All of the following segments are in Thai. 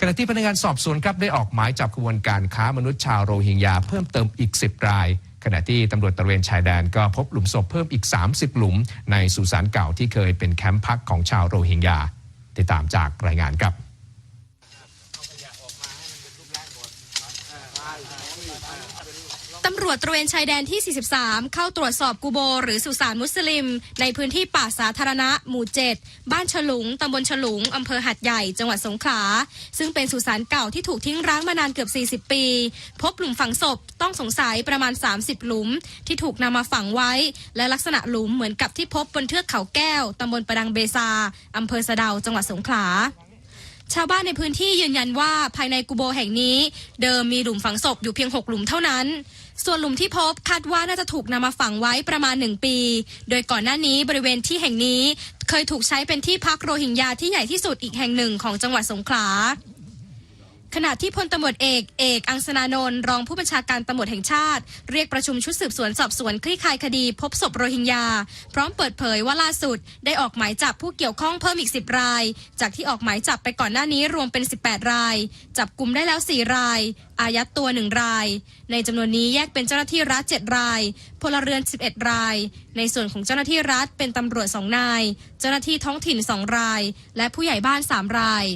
ขณะที่พนักงานสอบสวนครับได้ออกหมายจับขบวนการค้ามนุษย์ชาวโรฮิงญาเพิ่มเติมอีก 10 ราย ขณะที่ตำรวจตระเวนชายแดนก็พบหลุมศพเพิ่มอีก 30 หลุม ในสุสานเก่าที่เคยเป็นแคมป์พักของชาวโรฮิงญาติดตามจากรายงานครับ ตำรวจตระเวนชายแดนที่ 43 เข้าตรวจสอบกูโบ หรือสุสานมุสลิม ในพื้นที่ป่าสาธารณะ หมู่ 7 บ้านฉลุง ตำบลฉลุง อำเภอหัดใหญ่ จังหวัดสงขลา ซึ่งเป็นสุสานเก่าที่ถูกทิ้งร้างมานานเกือบ 40 ปี พบหลุมฝังศพต้องสงสัยประมาณ 30 หลุม ที่ถูกนำมาฝังไว้ และลักษณะหลุมเหมือนกับที่พบบนเทือกเขาแก้ว ตำบลประดังเบซา อำเภอสะเดา จังหวัดสงขลา ชาวบ้านในพื้นที่ยืนยันว่าภายในกูโบแห่งนี้ เดิมมีหลุมฝังศพอยู่เพียง 6 หลุมเท่านั้น ส่วนหลุมที่พบคาดว่าน่าจะถูกนำมาฝังไว้ประมาณ 1 ปี โดยก่อนหน้านี้บริเวณที่แห่งนี้ เคยถูกใช้เป็นที่พักโรฮิงญาที่ใหญ่ที่สุดอีกแห่งหนึ่งของจังหวัดสงขลา ขณะที่พลตำรวจเอกเอกอังสนานนท์รองผู้บัญชาการตำรวจแห่งชาติ เรียกประชุมชุดสืบสวนสอบสวนคลี่คลายคดี พบศพโรฮิงญา พร้อมเปิดเผยว่าล่าสุด ได้ออกหมายจับผู้เกี่ยวข้องเพิ่มอีก 10 ราย จากที่ออกหมายจับไปก่อนหน้านี้รวมเป็น 18 ราย จับกลุ่มได้แล้ว 4 ราย อายัดตัว 1 ราย ในจำนวนนี้แยกเป็นเจ้าหน้าที่รัฐ 7 ราย พลเรือน 11 ราย ในส่วนของเจ้าหน้าที่รัฐเป็นตำรวจ 2 นาย เจ้าหน้าที่ท้องถิ่น 2 ราย และผู้ใหญ่บ้าน 3 ราย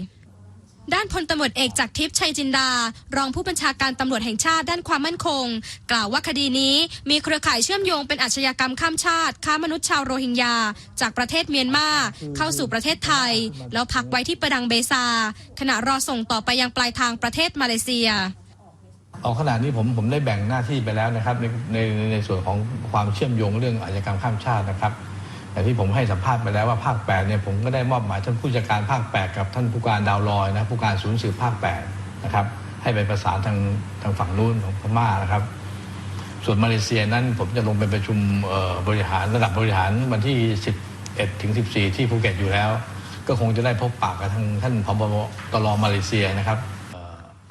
ด้านพลตำรวจเอกจากทิพย์ชัยจินดา รองผู้บัญชาการตำรวจแห่งชาติด้านความมั่นคง กล่าวว่าคดีนี้มีเครือข่ายเชื่อมโยงเป็นอาชญากรรมข้ามชาติ ค้ามนุษย์ชาวโรฮิงญา จากประเทศเมียนมาเข้าสู่ประเทศไทย แล้วพักไว้ที่ประดังเบซา ขณะรอส่งต่อไปยังปลายทางประเทศมาเลเซียเอาขนาดนี้ผมผมได้แบ่งหน้าที่ไปแล้วนะครับในในในส่วนของความเชื่อมโยงเรื่องอาชญากรรมข้ามชาตินะครับ อย่างที่ผมให้สัมภาษณ์ไปแล้วว่าภาค8เนี่ยผมก็ได้มอบหมายท่านผู้จัดการภาค 8 กับท่านผู้การดาวลอยนะผู้การศูนย์สืบภาค8นะครับให้ไปประสานทางทางฝั่งนู้นของพม่านะครับ ส่วนมาเลเซียนั้นผมจะลงไปประชุมบริหารระดับบริหารวันที่ 11ถึง14 ที่ภูเก็ตอยู่แล้ว ก็คงจะได้พบปากกับทางท่านพบตรมาเลเซียนะครับ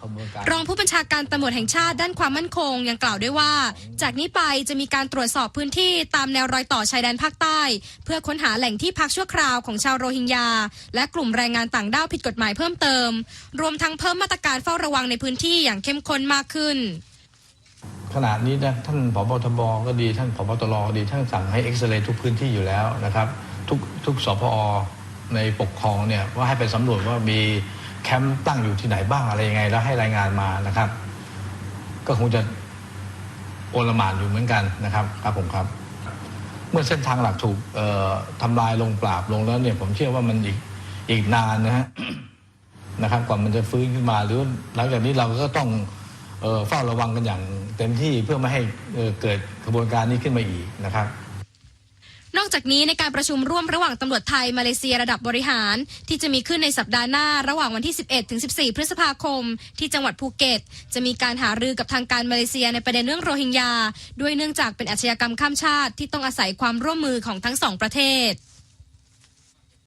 รรองผู้บัญชาการตำรวจแห่งชาติด้านความมั่นคงยังกล่าวด้วยว่า จากนี้ไปจะมีการตรวจสอบพื้นที่ตามแนวรอยต่อชายแดนภาคใต้ เพื่อค้นหาแหล่งที่พักชั่วคราวของชาวโรฮิงญา และกลุ่มแรงงานต่างด้าวผิดกฎหมายเพิ่มเติม รวมทั้งเพิ่มมาตรการเฝ้าระวังในพื้นที่อย่างเข้มข้นมากขึ้นขณะนี้นะท่านผบทบก็ดีท่านผบตรก็ดีท่านสั่งให้เอ็กซเรย์ทุกพื้นที่อยู่แล้วนะครับ ทุกทุกสพอในปกครองเนี่ยว่าให้ไปสำรวจว่ามี แคมป์ตั้งอยู่ที่ไหนบ้างอะไรยังไง แล้วให้รายงานมานะครับ ก็คงจะโอลหมานอยู่เหมือนกันนะครับ ครับผมครับ เมื่อเส้นทางหลักถูกเอ่อทำลายลงปราบลงแล้วเนี่ย ผมเชื่อว่ามันอีกอีกนานนะฮะนะครับกว่ามันจะฟื้นขึ้นมาหรือหลังจากนี้เราก็ต้องเอ่อเฝ้าระวังกันอย่างเต็มที่เพื่อไม่ให้เอ่อเกิดกระบวนการนี้ขึ้นมาอีกนะครับ นอกจากนี้ในการประชุมร่วมระหว่างตำรวจไทยมาเลเซียระดับบริหาร ที่จะมีขึ้นในสัปดาห์หน้าระหว่างวันที่ 11ถึง14 พฤษภาคม ที่จังหวัดภูเก็ต จะมีการหารือกับทางการมาเลเซียในประเด็นเรื่องโรฮิงญาด้วยเนื่องจากเป็นอาชญากรรมข้ามชาติที่ต้องอาศัยความร่วมมือของทั้งสองประเทศ